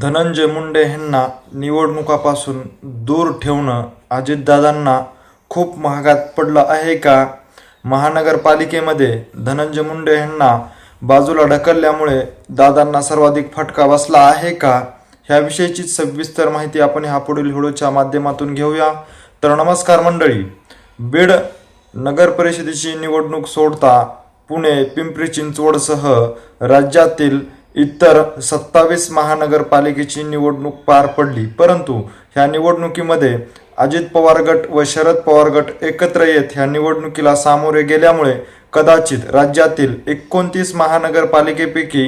धनंजय मुंडे ह्यांना निवडणुकापासून दूर ठेवणं अजितदादांना खूप महागात पडलं आहे का? महानगरपालिकेमध्ये धनंजय मुंडे ह्यांना बाजूला ढकलल्यामुळे दादांना सर्वाधिक फटका बसला आहे का? ह्याविषयीची सविस्तर माहिती आपण ह्या पुढील व्हिडिओच्या माध्यमातून घेऊया. तर नमस्कार मंडळी. बीड नगर परिषदेची निवडणूक सोडता पुणे पिंपरी चिंचवडसह राज्यातील इतर सत्तावीस महानगरपालिकेची निवडणूक पार पडली. परंतु ह्या निवडणुकीमध्ये अजित पवार गट व शरद पवार गट एकत्र येत ह्या निवडणुकीला सामोरे गेल्यामुळे कदाचित राज्यातील एकोणतीस महानगरपालिकेपैकी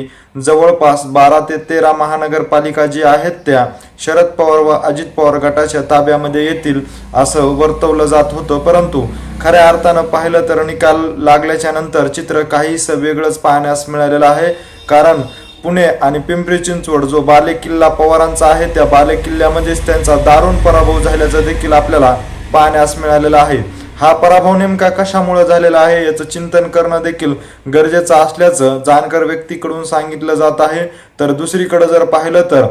जवळपास बारा ते तेरा महानगरपालिका जी आहेत त्या शरद पवार व अजित पवार गटाच्या ताब्यामध्ये येतील असं वर्तवलं जात होतं. परंतु खऱ्या अर्थानं पाहिलं तर निकाल लागल्याच्या नंतर चित्र काहीसं वेगळंच पाहण्यास मिळालेलं आहे. कारण पुणे आणि पिंपरी चिंचवड जो बालेकिल्ला पवारांचा आहे त्या बालेकिल्ल्यामध्येच त्यांचा दारुण पराभव झाल्याचं देखील आपल्याला पाहण्यास मिळालेला आहे. हा पराभव नेमका कशामुळे झालेला आहे याचं चिंतन करणं देखील गरजेचं असल्याचं जाणकार व्यक्तीकडून सांगितलं जात आहे. तर दुसरीकडे जर पाहिलं तर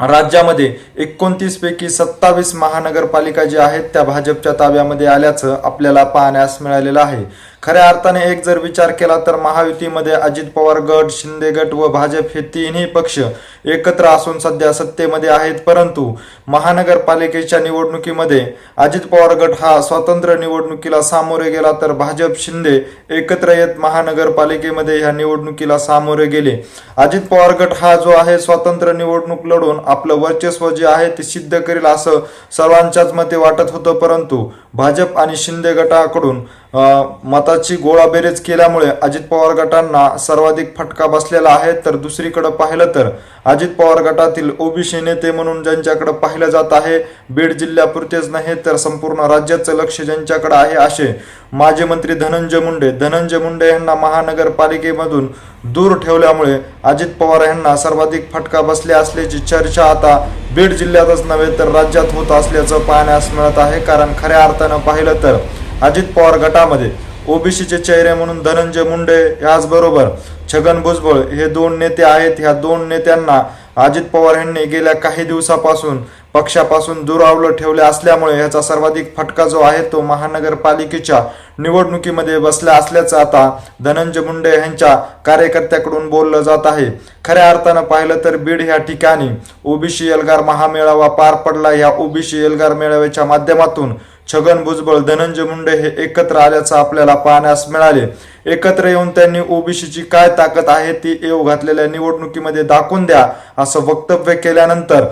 राज्यामध्ये एकोणतीस पैकी सत्तावीस महानगरपालिका ज्या आहेत त्या भाजपच्या ताब्यामध्ये आल्याचं आपल्याला पाहण्यास मिळालेलं आहे. खऱ्या अर्थाने एक जर विचार केला तर महायुतीमध्ये अजित पवार गट शिंदे गट व भाजप हे तिन्ही पक्ष एकत्र असून सध्या सत्तेमध्ये आहेत. परंतु महानगरपालिकेच्या निवडणुकीमध्ये अजित पवार गट हा स्वतंत्र निवडणुकीला सामोरे गेला तर भाजप शिंदे एकत्र येत महानगरपालिकेमध्ये ह्या निवडणुकीला सामोरे गेले. अजित पवार गट हा जो आहे स्वतंत्र निवडणूक लढून आपलं वर्चस्व जे आहे ते सिद्ध करेल असं सर्वांच्याच मते वाटत होतं. परंतु भाजप आणि शिंदे गटाकडून मताची गोळाबेरीज केल्यामुळे अजित पवार गटांना सर्वाधिक फटका बसलेला आहे. तर दुसरीकडे पाहिलं तर अजित पवार गटातील ओबीसी नेते म्हणून ज्यांच्याकडे पाहिलं जात आहे बीड जिल्ह्यापुरतेच नाही तर संपूर्ण राज्याचं लक्ष ज्यांच्याकडे आहे असे माजी मंत्री धनंजय मुंडे. धनंजय मुंडे यांना महानगरपालिकेमधून दूर ठेवल्यामुळे अजित पवार यांना सर्वाधिक फटका बसले असल्याची चर्चा आता बीड जिल्ह्यातच नव्हे तर राज्यात होत असल्याचं पाहण्यास मिळत आहे. कारण खऱ्या अर्थानं पाहिलं तर अजित पवार गटामध्ये. ओबीसीचे चेहरे म्हणून धनंजय मुंडे याचबरोबर छगन भुजबळ हे दोन नेते आहेत. ह्या दोन नेत्यांना अजित पवार यांनी गेल्या काही दिवसापासून पक्षापासून दुरावलं ठेवले असल्यामुळे याचा सर्वाधिक फटका जो आहे तो महानगरपालिकेच्या निवडणुकीमध्ये बसला असल्याचं आता धनंजय मुंडे यांच्या कार्यकर्त्याकडून बोललं जात आहे. खऱ्या अर्थानं पाहिलं तर बीड ह्या ठिकाणी ओबीसी एल्गार महामेळावा पार पडला. या ओबीसी एल्गार मेळाव्याच्या माध्यमातून छगन भुजबळ धनंजय मुंडे हे एकत्र आल्याचं आपल्याला पाहण्यास मिळाले. एकत्र येऊन त्यांनी ओबीसीची काय ताकद आहे ती येऊ घातलेल्या निवडणुकीमध्ये दाखवून द्या असं वक्तव्य केल्यानंतर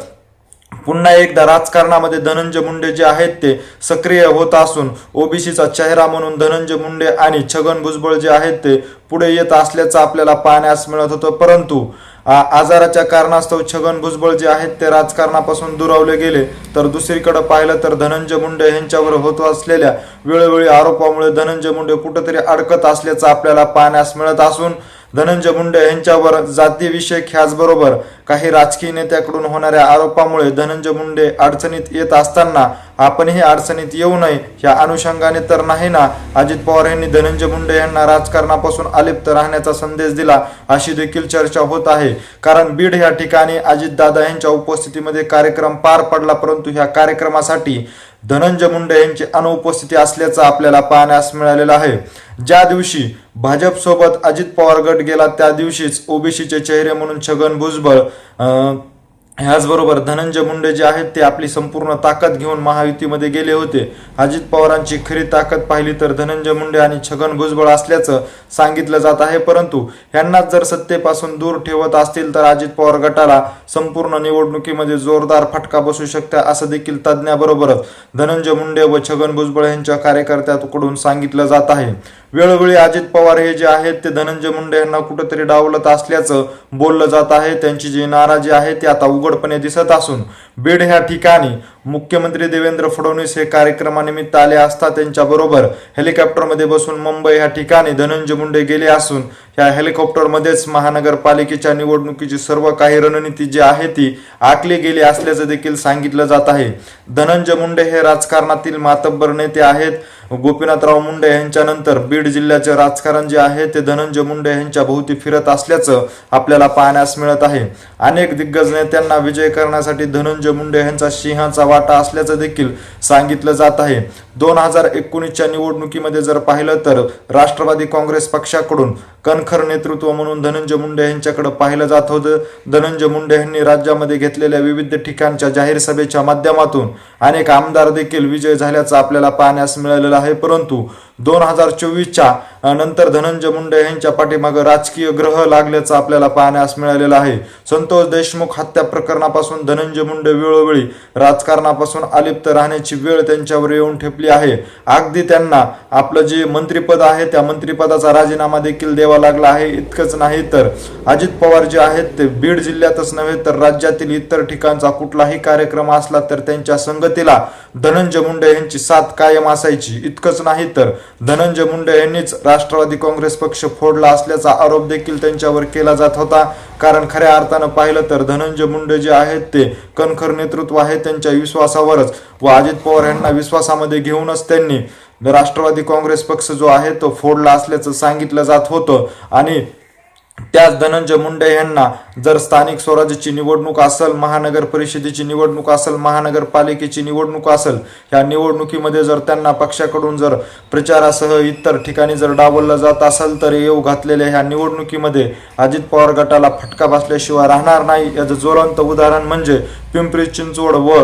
पुन्हा एकदा राजकारणामध्ये धनंजय मुंडे जे आहेत ते सक्रिय होत असून ओबीसीचा चेहरा म्हणून धनंजय मुंडे आणि छगन भुजबळ जे आहेत ते पुढे येत असल्याचं आपल्याला पाहण्यास मिळत होतं. परंतु आजाराच्या कारणास्तव छगन भुजबळ जे आहेत ते राजकारणापासून दुरावले गेले. तर दुसरीकडे पाहिलं तर धनंजय मुंडे यांच्यावर होत असलेल्या वेळोवेळी आरोपामुळे धनंजय मुंडे कुठेतरी अडकत असल्याचं आपल्याला पाहण्यास मिळत असून धनंजय मुंडे यांच्यावर जातीविषयक ह्याचबरोबर काही राजकीय नेत्याकडून होणाऱ्या आरोपामुळे धनंजय मुंडे अडचणीत येत असताना आपणही अडचणीत येऊ नये या अनुषंगाने तर नाही ना? अजित पवार यांनी धनंजय मुंडे यांना राजकारणापासून अलिप्त राहण्याचा संदेश दिला अशी देखील चर्चा होत आहे. कारण बीड या ठिकाणी अजितदादा यांच्या उपस्थितीमध्ये कार्यक्रम पार पडला परंतु ह्या कार्यक्रमासाठी धनंजय मुंडे यांची अनुपस्थिती असल्याचं आपल्याला पाहण्यास मिळालेलं आहे. ज्या दिवशी भाजपसोबत अजित पवार गट गेला त्या दिवशीच ओबीसीचे चेहरे म्हणून छगन भुजबळ ह्याचबरोबर धनंजय मुंडे जे आहेत ते आपली संपूर्ण ताकद घेऊन महायुतीमध्ये गेले होते. अजित पवारांची खरी ताकद पाहिली तर धनंजय मुंडे आणि छगन भुजबळ असल्याचं सांगितलं जात आहे. परंतु यांनाच जर सत्तेपासून दूर ठेवत असतील तर अजित पवार गटाला संपूर्ण निवडणुकीमध्ये जोरदार फटका बसू शकते असं देखील तज्ज्ञाबरोबरच धनंजय मुंडे व छगन भुजबळ यांच्या कार्यकर्त्याकडून सांगितलं जात आहे. वेळोवेळी अजित पवार हे जे आहेत ते धनंजय मुंडे यांना कुठंतरी डावलत असल्याचं बोललं जात आहे. त्यांची जी नाराजी आहे ती आता उघडपणे दिसत असून बीड ह्या ठिकाणी मुख्यमंत्री देवेंद्र फडणवीस हे कार्यक्रमानिमित्त आले असता त्यांच्याबरोबर हेलिकॉप्टरमध्ये बसून मुंबई ह्या ठिकाणी धनंजय मुंडे गेले असून ह्या हेलिकॉप्टरमध्येच महानगरपालिकेच्या निवडणुकीची सर्व काही रणनीती जी आहे ती आखली गेली असल्याचं देखील सांगितलं जात आहे. धनंजय मुंडे हे राजकारणातील मातब्बर नेते आहेत. गोपीनाथराव मुंडे यांच्यानंतर बीड जिल्ह्याचे राजकारण जे आहे ते धनंजय मुंडे यांच्या भोवती फिरत असल्याचं आपल्याला पाहण्यास मिळत आहे. अनेक दिग्गज नेत्यांना विजय करण्यासाठी धनंजय मुंडे यांचा सिंहाचा वाटा असल्याचं देखील सांगितलं जात आहे. दोन हजार एकोणीसच्या निवडणुकीमध्ये जर पाहिलं तर राष्ट्रवादी काँग्रेस पक्षाकडून कणखर नेतृत्व म्हणून धनंजय मुंडे यांच्याकडे पाहिलं जात होतं. धनंजय मुंडे यांनी राज्यामध्ये घेतलेल्या विविध ठिकाणच्या जाहीर सभेच्या माध्यमातून अनेक आमदार देखील विजय झाल्याचं आपल्याला पाहण्यास मिळालेलं आहे. परंतु दोन हजार चोवीसच्या नंतर धनंजय मुंडे यांच्या पाठीमागं राजकीय ग्रह लागल्याचं आपल्याला पाहण्यास मिळालेलं आहे. संतोष देशमुख हत्या प्रकरणापासून धनंजय मुंडे वेळोवेळी राजकारणापासून अलिप्त राहण्याची वेळ त्यांच्यावर येऊन ठेपली आहे. अगदी त्यांना आपलं जे मंत्रिपद आहे त्या मंत्रिपदाचा राजीनामा देखील द्यावा लागला आहे. इतकंच नाही तर अजित पवार जे आहेत ते बीड जिल्ह्यातच नव्हे तर राज्यातील इतर ठिकाणचा कुठलाही कार्यक्रम असला तर त्यांच्या संगतीला धनंजय मुंडे यांची साथ कायम असायची. इतकंच नाही तर धनंजय मुंडे यांनीच राष्ट्रवादी काँग्रेस पक्ष फोडला असल्याचा आरोप देखील त्यांच्यावर केला जात होता. कारण खऱ्या अर्थानं पाहिलं तर धनंजय मुंडे जे आहेत ते कणखर नेतृत्व आहे त्यांच्या विश्वासावरच व अजित पवार यांना विश्वासामध्ये घेऊनच त्यांनी राष्ट्रवादी काँग्रेस पक्ष जो आहे तो फोडला असल्याचं सांगितलं जात होतं. आणि त्याच धनंजय मुंडे यांना जर स्थानिक स्वराज्याची निवडणूक असेल महानगर परिषदेची निवडणूक असेल महानगरपालिकेची निवडणूक असेल ह्या निवडणुकीमध्ये जर त्यांना पक्षाकडून जर प्रचारासह इतर ठिकाणी जर डावललं जात असेल तर येऊ घातलेल्या ह्या निवडणुकीमध्ये अजित पवार गटाला फटका बसल्याशिवाय राहणार नाही. याचं ज्वलंत उदाहरण म्हणजे पिंपरी चिंचवड व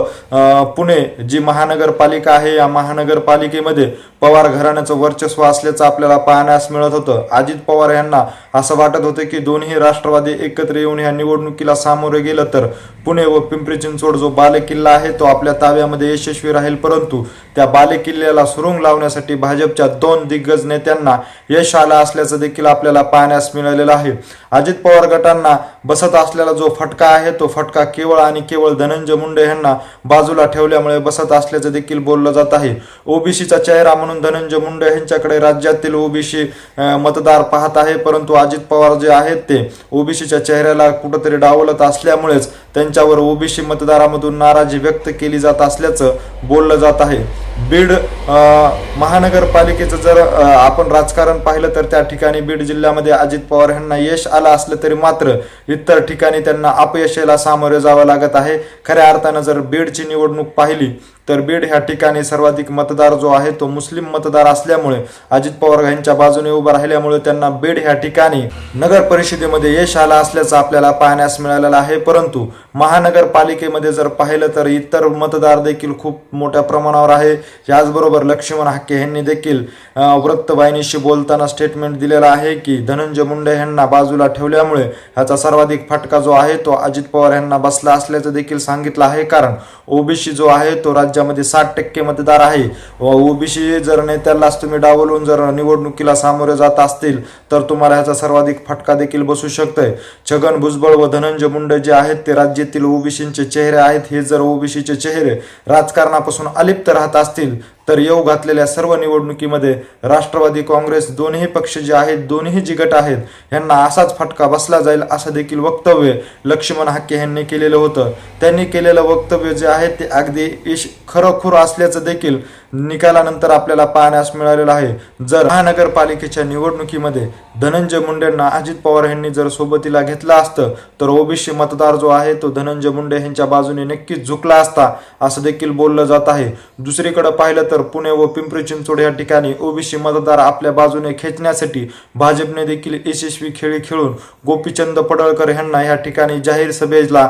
पुणे जी महानगरपालिका आहे या महानगरपालिकेमध्ये पवार घराण्याचं वर्चस्व असल्याचं आपल्याला पाहण्यास मिळत होतं. अजित पवार यांना असं वाटत होतं की दोन्ही राष्ट्रवादी एकत्र येऊन ह्या निवडणुकीला सामोरे गेलं तर पुणे व पिंपरी चिंचवड जो बालेकिल्ला आहे तो आपल्या ताब्यामध्ये यशस्वी राहील. परंतु त्या बालेकिल्ल्याला सुरुंग लावण्यासाठी भाजपच्या दोन दिग्गज नेत्यांना यश आलं असल्याचं देखील आपल्याला पाहण्यास मिळालेलं आहे. अजित पवार गटांना बसत असलेला जो फटका आहे तो फटका केवळ आणि केवळ धनंजय मुंडे यांना बाजूला ठेवल्यामुळे बसत असल्याचं देखील बोललं जात आहे. ओबीसीचा चेहरा म्हणून धनंजय मुंडे यांच्याकडे राज्यातील ओबीसी मतदार पाहत आहे परंतु अजित पवार जे आहेत ते ओबीसीच्या चेहऱ्याला कुठंतरी डावलत असल्यामुळेच त्यांच्यावर ओबीसी मतदारामधून नाराजी व्यक्त केली जात असल्याचं बोललं जात आहे. बीड अं, महानगरपालिकेचं जर आपण राजकारण पाहिलं तर त्या ठिकाणी बीड जिल्ह्यामध्ये अजित पवार यांना यश आलं असलं तरी मात्र इतर ठिकाणी त्यांना अपयशाला सामोरे जावं लागत आहे. खऱ्या अर्थानं जर बीडची निवडणूक पाहिली तर बीड ह्या ठिकाणी सर्वाधिक मतदार जो आहे तो मुस्लिम मतदार असल्यामुळे अजित पवार यांच्या बाजूने उभा राहिल्यामुळे त्यांना बीड ह्या ठिकाणी नगर परिषदेमध्ये यश आलं असल्याचं आपल्याला पाहण्यास मिळालेलं आहे. परंतु महानगरपालिकेमध्ये जर पाहिलं तर इतर मतदार देखील खूप मोठ्या प्रमाणावर आहे. याचबरोबर लक्ष्मण हाके यांनी देखील वृत्तवाहिनीशी बोलताना स्टेटमेंट दिलेलं आहे की धनंजय मुंडे यांना बाजूला ठेवल्यामुळे ह्याचा सर्वाधिक फटका जो आहे तो अजित पवार यांना बसला असल्याचं देखील सांगितलं आहे. कारण ओबीसी जो आहे तो राज्य राज्यामध्ये साठ टक्के मतदार आहे. व ओबीसी जर नेत्यालाच तुम्ही डावलून जर निवडणुकीला सामोरे जात असतील तर तुम्हाला ह्याचा सर्वाधिक फटका देखील बसू शकतोय. छगन भुजबळ व धनंजय मुंडे जे आहेत ते राज्यातील ओबीसींचे चेहरे आहेत. हे जर ओबीसीचे चेहरे राजकारणापासून अलिप्त राहत असतील तर येऊ घातलेल्या सर्व निवडणुकीमध्ये राष्ट्रवादी काँग्रेस दोन्ही पक्ष जे आहेत दोन्ही जी गट आहेत यांना असाच फटका बसला जाईल असं देखील वक्तव्य लक्ष्मण हाके यांनी केलेलं होतं. त्यांनी केलेलं वक्तव्य जे आहे ते अगदी इश खरोखर असल्याचं देखील निकालानंतर आपल्याला पाहण्यास मिळालेलं आहे. जर महानगरपालिकेच्या निवडणुकीमध्ये धनंजय मुंडेंना अजित पवार यांनी जर सोबतीला घेतलं असतं तर ओबीसी मतदार जो आहे तो धनंजय मुंडे यांच्या बाजूने नक्कीच झुकला असता असं देखील बोललं जात आहे. दुसरीकडे पाहिलं तर पुणे व पिंपरी चिंचवड या ठिकाणी ओबीसी मतदार आपल्या बाजूने खेचण्यासाठी भाजपने देखील यशस्वी खेळी खेळून गोपीचंद पडळकर यांना या ठिकाणी जाहीर सभेला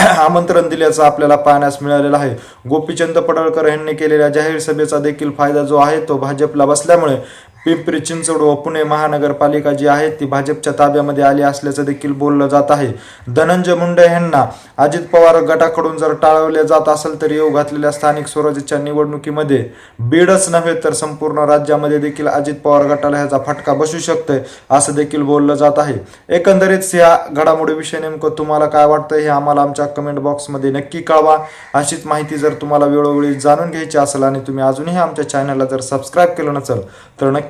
आमंत्रण दिल्याचं आपल्याला पाहण्यास मिळालेलं आहे. गोपीचंद पडळकर यांनी केलेल्या जाहीर सभेचा देखील फायदा जो आहे तो भाजपला बसल्यामुळे पिंपरी चिंचवड व पुणे महानगरपालिका जी आहे ती भाजपच्या ताब्यामध्ये आली असल्याचं देखील बोललं जात आहे. धनंजय मुंडे यांना अजित पवार गटाकडून जर टाळवले जात असेल तर येऊ घातलेल्या स्थानिक स्वराज्याच्या निवडणुकीमध्ये बीडच नव्हे तर संपूर्ण राज्यामध्ये देखील अजित पवार गटाला ह्याचा फटका बसू शकतोय असं देखील बोललं जात आहे. एकंदरीत या घडामोडीविषयी नेमकं तुम्हाला काय वाटतं हे आम्हाला आमच्या कमेंट बॉक्समध्ये नक्की कळवा. अशीच माहिती जर तुम्हाला वेळोवेळी जाणून घ्यायची असेल आणि तुम्ही अजूनही आमच्या चॅनलला जर सबस्क्राईब केलं नसेल तर नक्की